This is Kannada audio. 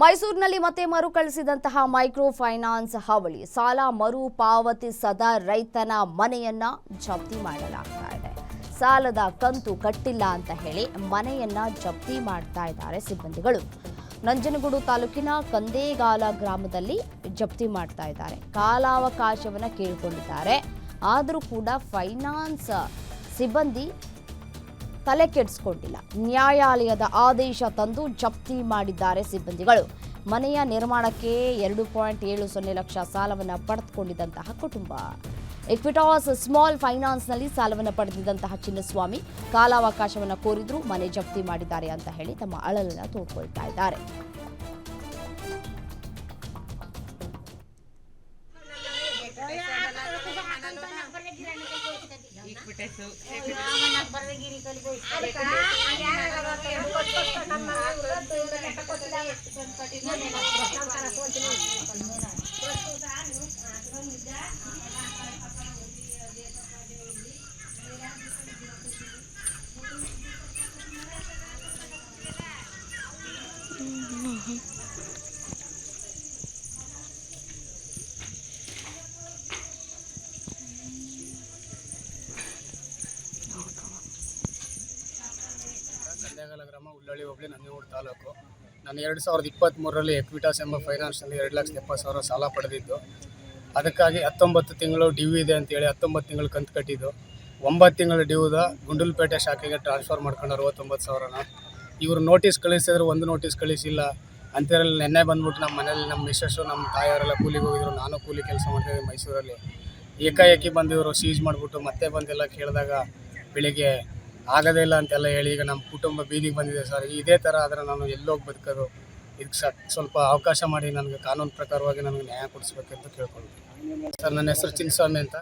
ಮೈಸೂರಿನಲ್ಲಿ ಮತ್ತೆ ಮರುಕಳಿಸಿದಂತಹ ಮೈಕ್ರೋ ಫೈನಾನ್ಸ್ ಹಾವಳಿ. ಸಾಲ ಮರು ಪಾವತಿಸದ ರೈತನ ಮನೆಯನ್ನ ಜಪ್ತಿ ಮಾಡಲಾಗ್ತಾ ಇದೆ. ಸಾಲದ ಕಂತು ಕಟ್ಟಿಲ್ಲ ಅಂತ ಹೇಳಿ ಮನೆಯನ್ನ ಜಪ್ತಿ ಮಾಡ್ತಾ ಇದ್ದಾರೆ ಸಿಬ್ಬಂದಿಗಳು. ನಂಜನಗೂಡು ತಾಲೂಕಿನ ಕಂದೇಗಾಲ ಗ್ರಾಮದಲ್ಲಿ ಜಪ್ತಿ ಮಾಡ್ತಾ ಇದ್ದಾರೆ. ಕಾಲಾವಕಾಶವನ್ನು ಕೇಳಿಕೊಂಡಿದ್ದಾರೆ. ಆದರೂ ಕೂಡ ಫೈನಾನ್ಸ್ ಸಿಬ್ಬಂದಿ ತಲೆ ಕೆಡಿಸಿಕೊಂಡಿಲ್ಲ. ನ್ಯಾಯಾಲಯದ ಆದೇಶ ತಂದು ಜಪ್ತಿ ಮಾಡಿದ್ದಾರೆ ಸಿಬ್ಬಂದಿಗಳು. ಮನೆಯ ನಿರ್ಮಾಣಕ್ಕೆ ಎರಡು ಪಾಯಿಂಟ್ ಏಳು ಸೊನ್ನೆ ಲಕ್ಷ ಸಾಲವನ್ನು ಪಡೆದುಕೊಂಡಿದ್ದಂತಹ ಕುಟುಂಬ. ಇಕ್ವಿಟಾಸ್ ಸ್ಮಾಲ್ ಫೈನಾನ್ಸ್ನಲ್ಲಿ ಸಾಲವನ್ನು ಪಡೆದಿದ್ದಂತಹ ಚಿನ್ನಸ್ವಾಮಿ ಕಾಲಾವಕಾಶವನ್ನು ಕೋರಿದ್ರು, ಮನೆ ಜಪ್ತಿ ಮಾಡಿದ್ದಾರೆ ಅಂತ ಹೇಳಿ ತಮ್ಮ ಅಳಲನ್ನು ತೋಡ್ಕೊಳ್ತಾ ಇದ್ದಾರೆ. Terima kasih. ಕಂದೆಗಲ ಗ್ರಾಮ ಉಳ್ಳಳ್ಳಿ ಹೋಬಳಿ ನಂಜನಗೂಡು ತಾಲೂಕು. ನಾನು ಎರಡು ಸಾವಿರದ ಇಪ್ಪತ್ತ್ಮೂರರಲ್ಲಿ ಎಕ್ವಿಟಾಸ್ ಎಂಬ ಫೈನಾನ್ಸ್ನಲ್ಲಿ ಎರಡು ಲಕ್ಷದ ಎಪ್ಪತ್ತು ಸಾವಿರ ಸಾಲ ಪಡೆದಿದ್ದು. ಅದಕ್ಕಾಗಿ ಹತ್ತೊಂಬತ್ತು ತಿಂಗಳು ಡ್ಯೂ ಇದೆ ಅಂತೇಳಿ ಹತ್ತೊಂಬತ್ತು ತಿಂಗಳು ಕಂತು ಕಟ್ಟಿದ್ದು. ಒಂಬತ್ತು ತಿಂಗಳು ಡ್ಯೂದ ಗುಂಡಲ್ಪೇಟೆ ಶಾಖೆಗೆ ಟ್ರಾನ್ಸ್ಫರ್ ಮಾಡ್ಕೊಂಡು ಅರವತ್ತೊಂಬತ್ತು ಸಾವಿರನ. ಇವರು ನೋಟಿಸ್ ಕಳಿಸಿದ್ರು, ಒಂದು ನೋಟಿಸ್ ಕಳಿಸಿಲ್ಲ. ಅಂತೇಳಿ ನೆನ್ನೆ ಬಂದ್ಬಿಟ್ಟು ನಮ್ಮ ಮನೇಲಿ ನಮ್ಮ ಮಿಸ್ಸಸ್ಸು, ನಮ್ಮ ತಾಯಿಯವರೆಲ್ಲ ಕೂಲಿಗೆ ಹೋಗಿದ್ರು. ನಾನು ಕೂಲಿ ಕೆಲಸ ಮಾಡ್ತಿದ್ದೆ ಮೈಸೂರಲ್ಲಿ. ಏಕಾಏಕಿ ಬಂದಿವರು ಸೀಜ್ ಮಾಡಿಬಿಟ್ಟು ಮತ್ತೆ ಬಂದೆಲ್ಲ ಕೇಳಿದಾಗ ಬೆಳಿಗ್ಗೆ ಆಗೋದೇ ಇಲ್ಲ ಅಂತೆಲ್ಲ ಹೇಳಿ ಈಗ ನಮ್ಮ ಕುಟುಂಬ ಬೀದಿಗೆ ಬಂದಿದೆ ಸರ್. ಇದೇ ಥರ ಆದರೆ ನಾನು ಎಲ್ಲೋಗಿ ಬದುಕೋದು? ಇದಕ್ಕೆ ಸ ಸ್ವಲ್ಪ ಅವಕಾಶ ಮಾಡಿ ನನಗೆ ಕಾನೂನು ಪ್ರಕಾರವಾಗಿ ನನಗೆ ನ್ಯಾಯ ಕೊಡಿಸ್ಬೇಕಂತ ಕೇಳ್ಕೊಂಡು ಸರ್, ನನ್ನ ಹೆಸರು ಚಿನ್ನಸ್ವಾಮಿ ಅಂತ.